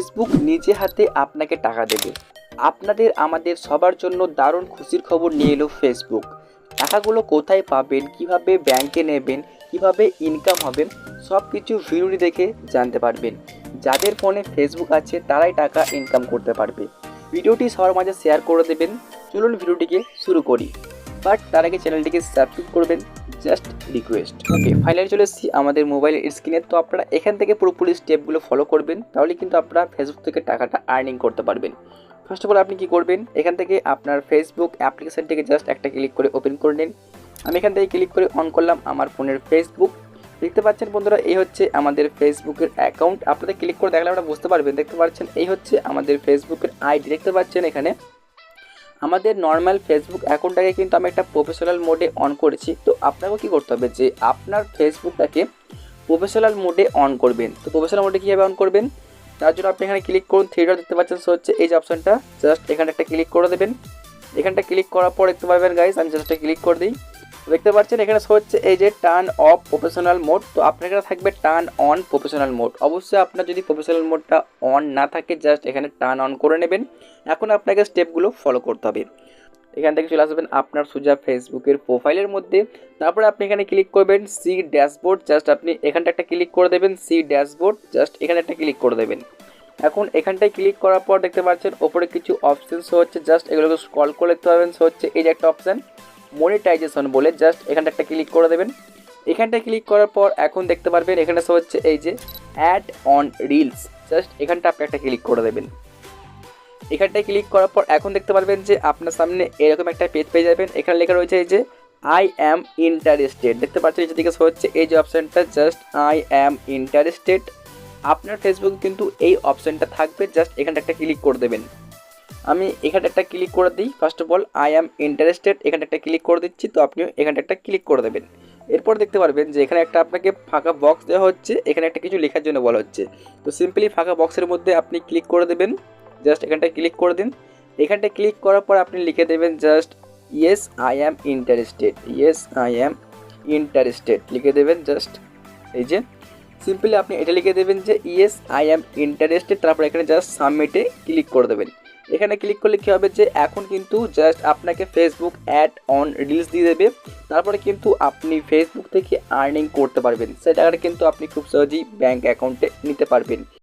Facebook নিজে হাতে আপনাকে টাকা দেবে। আপনাদের আমাদের সবার জন্য দারুণ খুশির খবর নিয়ে এলো ফেসবুক টাকাগুলো কোথায় পাবেন, কীভাবে ব্যাংকে নেবেন, কীভাবে ইনকাম হবে সব কিছু ভিডিওটি দেখে জানতে পারবেন। যাদের ফোনে ফেসবুক আছে, তারাই টাকা ইনকাম করতে পারবে। ভিডিওটি সবার মাঝে শেয়ার করে দেবেন। চলুন ভিডিওটিকে শুরু করি। বাট তার আগে চ্যানেলটিকে সাবস্ক্রাইব করবেন জাস্ট রিকোয়েস্ট ওকে ফাইনালি চলে এসেছি আমাদের মোবাইলের স্ক্রিনে তো আপনারা এখান থেকে পুরোপুরি স্টেপগুলো ফলো করবেন তাহলে কিন্তু আপনারা ফেসবুক থেকে টাকাটা আর্নিং করতে পারবেন। ফার্স্ট অফ অল আপনি কি করবেন? এখান থেকে আপনার ফেসবুক অ্যাপ্লিকেশনটিকে জাস্ট একটা ক্লিক করে ওপেন করে নিন। আমি এখান থেকে ক্লিক করে অন করলাম আমার ফোনের ফেসবুক দেখতে পাচ্ছেন বন্ধুরা, এই হচ্ছে আমাদের ফেসবুকের অ্যাকাউন্ট আপনাদের ক্লিক করে দেখলে আপনারা বুঝতে পারবেন, দেখতে পাচ্ছেন? এই হচ্ছে আমাদের ফেসবুকের আইডি দেখতে পাচ্ছেন এখানে আমাদের নর্মাল ফেসবুক অ্যাকাউন্টটাকে কিন্তু আমি একটা প্রফেশনাল মোডে অন করেছি। তো আপনাকেও কী করতে হবে যে, আপনার ফেসবুকটাকে প্রফেশনাল মোডে অন করবেন। তো প্রফেশনাল মোডে কীভাবে অন করবেন? তার জন্য আপনি এখানে ক্লিক করুন থ্রিডার দেখতে পাচ্ছেন সো হচ্ছে এই যে অপশানটা জাস্ট এখানে একটা ক্লিক করে দেবেন। এখানটা ক্লিক করার পর দেখতে পাবেন গাইজ আমি জাস্ট ক্লিক করে দিই। দেখতে পাচ্ছেন, এখানে শো হচ্ছে এই যে টার্ন অফ প্রফেশনাল মোড তো আপনার এখানে থাকবে টার্ন অন প্রফেশনাল মোড অবশ্যই আপনার যদি প্রফেশনাল মোডটা অন না থাকে জাস্ট এখানে টার্ন অন করে নেবেন। এখন আপনাকে স্টেপগুলো ফলো করতে হবে। এখান থেকে চলে আসবেন আপনার সোজা ফেসবুকের প্রোফাইলের মধ্যে। তারপরে আপনি এখানে ক্লিক করবেন সি ড্যাশবোর্ড জাস্ট আপনি এখানটা একটা ক্লিক করে দেবেন সি ড্যাশবোর্ড জাস্ট এখানে একটা ক্লিক করে দেবেন। এখন এখানটায় ক্লিক করার পর দেখতে পাচ্ছেন, ওপরে কিছু অপশানস হচ্ছে। জাস্ট এগুলোকে স্ক্রল করে দেখতে পাবেন সো হচ্ছে এই যে একটা অপশান মনিটাইজেশন বলে জাস্ট এখানটা একটা ক্লিক করে দেবেন। এখানটায় ক্লিক করার পর এখন দেখতে পারবেন, এখানে শো হচ্ছে এই যে অ্যাড অন রিলস জাস্ট এখানটা আপনি একটা ক্লিক করে দেবেন। এখানটায় ক্লিক করার পর এখন দেখতে পারবেন যে আপনার সামনে এরকম একটা পেজ পেয়ে যাবেন। এখানে লেখা রয়েছে এই যে আই অ্যাম ইন্টারেস্টেড দেখতে পাচ্ছেন এই দিকে হচ্ছে, এই যে অপশানটা জাস্ট আই অ্যাম ইন্টারেস্টেড আপনার ফেসবুকে কিন্তু এই অপশানটা থাকবে জাস্ট এখানটা একটা ক্লিক করে দেবেন। আমি এখানে একটা ক্লিক করে দিই। First of all I am interested এখানে একটা ক্লিক করে দিচ্ছি, তো আপনিও এখানে একটা ক্লিক করে দেবেন। এরপর দেখতে পারবেন যে এখানে একটা আপনাকে ফাঁকা বক্স দেওয়া হচ্ছে, এখানে একটা কিছু লেখার জন্য বলা হচ্ছে। তো সিম্পলি ফাঁকা বক্সের মধ্যে আপনি ক্লিক করে দেবেন জাস্ট এখানটায় ক্লিক করে দিন। এখানটায় ক্লিক করার পর আপনি লিখে দেবেন just yes I am interested yes I am interested লিখে দেবেন জাস্ট এই যে। সিম্পলি আপনি এটা লিখে দেবেন যে ইয়েস আই অ্যাম ইন্টারেস্টেড তারপর এখানে জাস্ট সাবমিটে ক্লিক করে দেবেন। এখানে ক্লিক করলে কী হবে যে এখন কিন্তু জাস্ট আপনাকে ফেসবুক অ্যাড অন রিলস দিয়ে দেবে। তারপরে কিন্তু আপনি ফেসবুক থেকে আর্নিং করতে পারবেন। সেই টাকাটা কিন্তু আপনি খুব সহজেই ব্যাঙ্ক অ্যাকাউন্টে নিতে পারবেন।